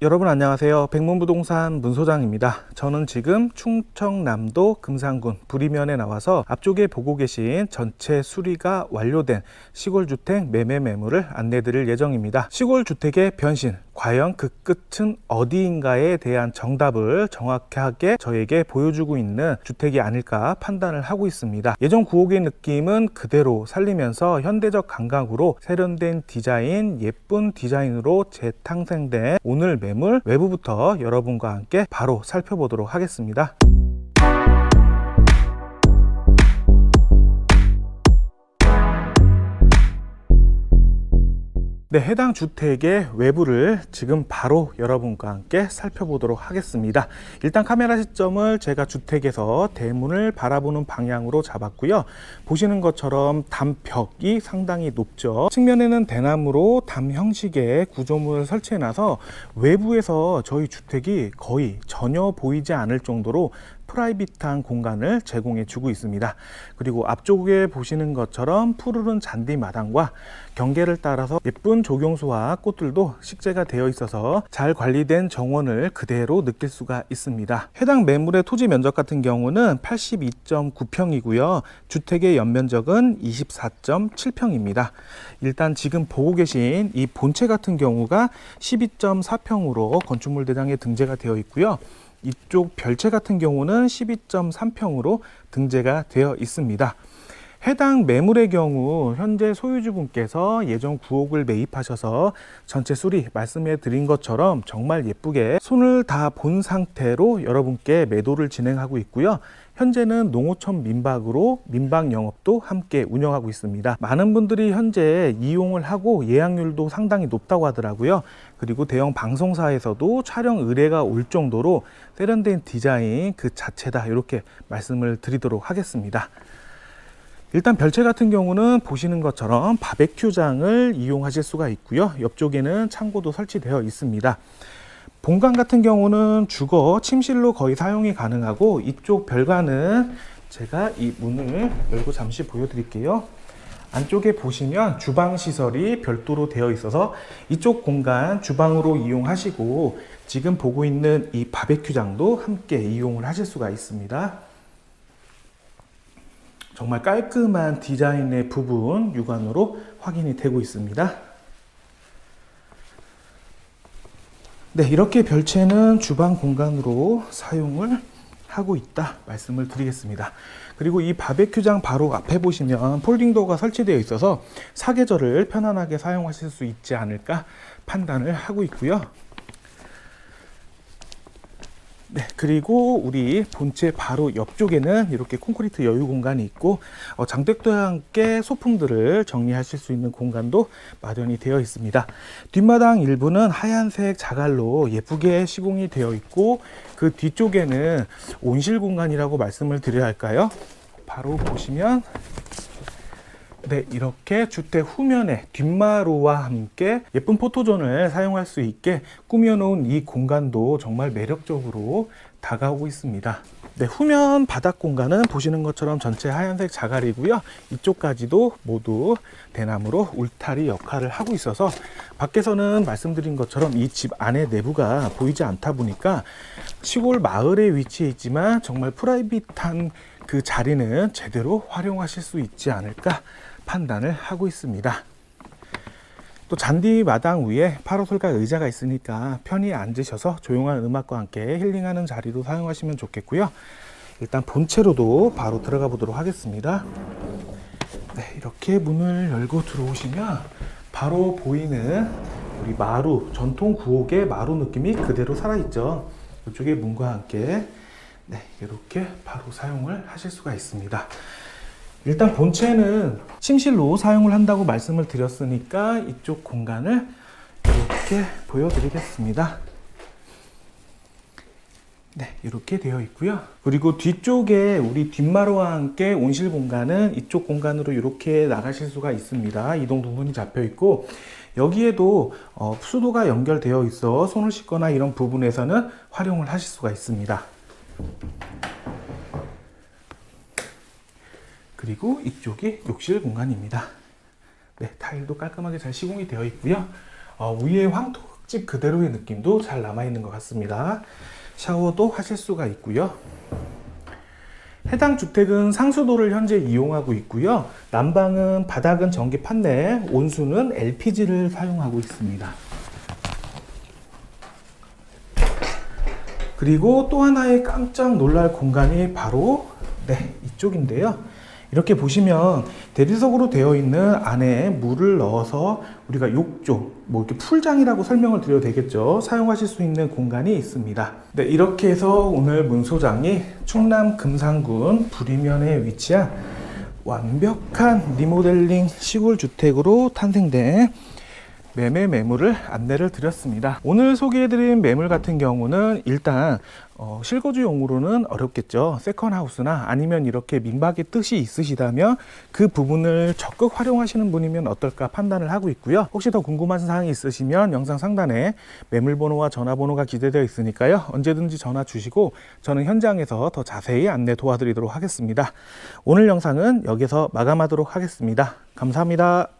여러분 안녕하세요. 백문부동산 문소장입니다. 저는 지금 충청남도 금산군 부리면에 나와서 앞쪽에 보고 계신 전체 수리가 완료된 시골주택 매매 매물을 안내드릴 예정입니다. 시골주택의 변신, 과연 그 끝은 어디인가에 대한 정답을 정확하게 저에게 보여주고 있는 주택이 아닐까 판단을 하고 있습니다. 예전 구옥의 느낌은 그대로 살리면서 현대적 감각으로 세련된 디자인, 예쁜 디자인으로 재탄생된 오늘 매물 외부부터 여러분과 함께 바로 살펴보도록 하겠습니다. 네, 해당 주택의 외부를 지금 바로 여러분과 함께 살펴보도록 하겠습니다. 일단 카메라 시점을 제가 주택에서 대문을 바라보는 방향으로 잡았고요. 보시는 것처럼 담벽이 상당히 높죠. 측면에는 대나무로 담 형식의 구조물을 설치해 놔서 외부에서 저희 주택이 거의 전혀 보이지 않을 정도로 프라이빗한 공간을 제공해 주고 있습니다. 그리고 앞쪽에 보시는 것처럼 푸르른 잔디 마당과 경계를 따라서 예쁜 조경수와 꽃들도 식재가 되어 있어서 잘 관리된 정원을 그대로 느낄 수가 있습니다. 해당 매물의 토지 면적 같은 경우는 82.9평이고요. 주택의 연면적은 24.7평입니다. 일단 지금 보고 계신 이 본체 같은 경우가 12.4평으로 건축물 대장에 등재가 되어 있고요. 이쪽 별채 같은 경우는 12.3평으로 등재가 되어 있습니다. 해당 매물의 경우 현재 소유주분께서 예전 9억을 매입하셔서 전체 수리 말씀해 드린 것처럼 정말 예쁘게 손을 다 본 상태로 여러분께 매도를 진행하고 있고요. 현재는 농어촌 민박으로 민박 영업도 함께 운영하고 있습니다. 많은 분들이 현재 이용을 하고 예약률도 상당히 높다고 하더라고요. 그리고 대형 방송사에서도 촬영 의뢰가 올 정도로 세련된 디자인 그 자체다 이렇게 말씀을 드리도록 하겠습니다. 일단 별채 같은 경우는 보시는 것처럼 바베큐장을 이용하실 수가 있고요. 옆쪽에는 창고도 설치되어 있습니다. 본관 같은 경우는 주거 침실로 거의 사용이 가능하고 이쪽 별관은 제가 이 문을 열고 잠시 보여드릴게요. 안쪽에 보시면 주방 시설이 별도로 되어 있어서 이쪽 공간 주방으로 이용하시고 지금 보고 있는 이 바베큐장도 함께 이용을 하실 수가 있습니다. 정말 깔끔한 디자인의 부분 육안으로 확인이 되고 있습니다. 네, 이렇게 별채는 주방 공간으로 사용을 하고 있다 말씀을 드리겠습니다. 그리고 이 바베큐장 바로 앞에 보시면 폴딩도어가 설치되어 있어서 사계절을 편안하게 사용하실 수 있지 않을까 판단을 하고 있고요. 네, 그리고 우리 본체 바로 옆쪽에는 이렇게 콘크리트 여유 공간이 있고 어, 장독대와 함께 소품들을 정리하실 수 있는 공간도 마련이 되어 있습니다. 뒷마당 일부는 하얀색 자갈로 예쁘게 시공이 되어 있고 그 뒤쪽에는 온실 공간이라고 말씀을 드려야 할까요? 바로 보시면 네, 이렇게 주택 후면에 뒷마루와 함께 예쁜 포토존을 사용할 수 있게 꾸며놓은 이 공간도 정말 매력적으로 다가오고 있습니다. 네, 후면 바닥 공간은 보시는 것처럼 전체 하얀색 자갈이고요. 이쪽까지도 모두 대나무로 울타리 역할을 하고 있어서 밖에서는 말씀드린 것처럼 이 집 안에 내부가 보이지 않다 보니까 시골 마을에 위치해 있지만 정말 프라이빗한 그 자리는 제대로 활용하실 수 있지 않을까 판단을 하고 있습니다. 또 잔디 마당 위에 파라솔과 의자가 있으니까 편히 앉으셔서 조용한 음악과 함께 힐링하는 자리로 사용하시면 좋겠고요. 일단 본체로도 바로 들어가 보도록 하겠습니다. 네, 이렇게 문을 열고 들어오시면 바로 보이는 우리 마루, 전통 구옥의 마루 느낌이 그대로 살아있죠. 이쪽에 문과 함께 네, 이렇게 바로 사용을 하실 수가 있습니다. 일단 본체는 침실로 사용을 한다고 말씀을 드렸으니까 이쪽 공간을 이렇게 보여드리겠습니다. 네, 이렇게 되어 있고요. 그리고 뒤쪽에 우리 뒷마루와 함께 온실 공간은 이쪽 공간으로 이렇게 나가실 수가 있습니다. 이동 동선이 잡혀 있고 여기에도 어, 수도가 연결되어 있어 손을 씻거나 이런 부분에서는 활용을 하실 수가 있습니다. 그리고 이쪽이 욕실 공간입니다. 네, 타일도 깔끔하게 잘 시공이 되어 있고요. 어, 위에 황토 집 그대로의 느낌도 잘 남아있는 것 같습니다. 샤워도 하실 수가 있고요. 해당 주택은 상수도를 현재 이용하고 있고요. 난방은 바닥은 전기 판넬, 온수는 LPG를 사용하고 있습니다. 그리고 또 하나의 깜짝 놀랄 공간이 바로 네, 이쪽인데요. 이렇게 보시면 대리석으로 되어 있는 안에 물을 넣어서 우리가 욕조, 뭐 이렇게 풀장이라고 설명을 드려도 되겠죠. 사용하실 수 있는 공간이 있습니다. 네, 이렇게 해서 오늘 문소장이 충남 금산군 부리면에 위치한 완벽한 리모델링 시골 주택으로 탄생된 매매 매물을 안내를 드렸습니다. 오늘 소개해드린 매물 같은 경우는 일단 어, 실거주용으로는 어렵겠죠. 세컨하우스나 아니면 이렇게 민박의 뜻이 있으시다면 그 부분을 적극 활용하시는 분이면 어떨까 판단을 하고 있고요. 혹시 더 궁금한 사항이 있으시면 영상 상단에 매물번호와 전화번호가 기재되어 있으니까요. 언제든지 전화 주시고 저는 현장에서 더 자세히 안내 도와드리도록 하겠습니다. 오늘 영상은 여기서 마감하도록 하겠습니다. 감사합니다.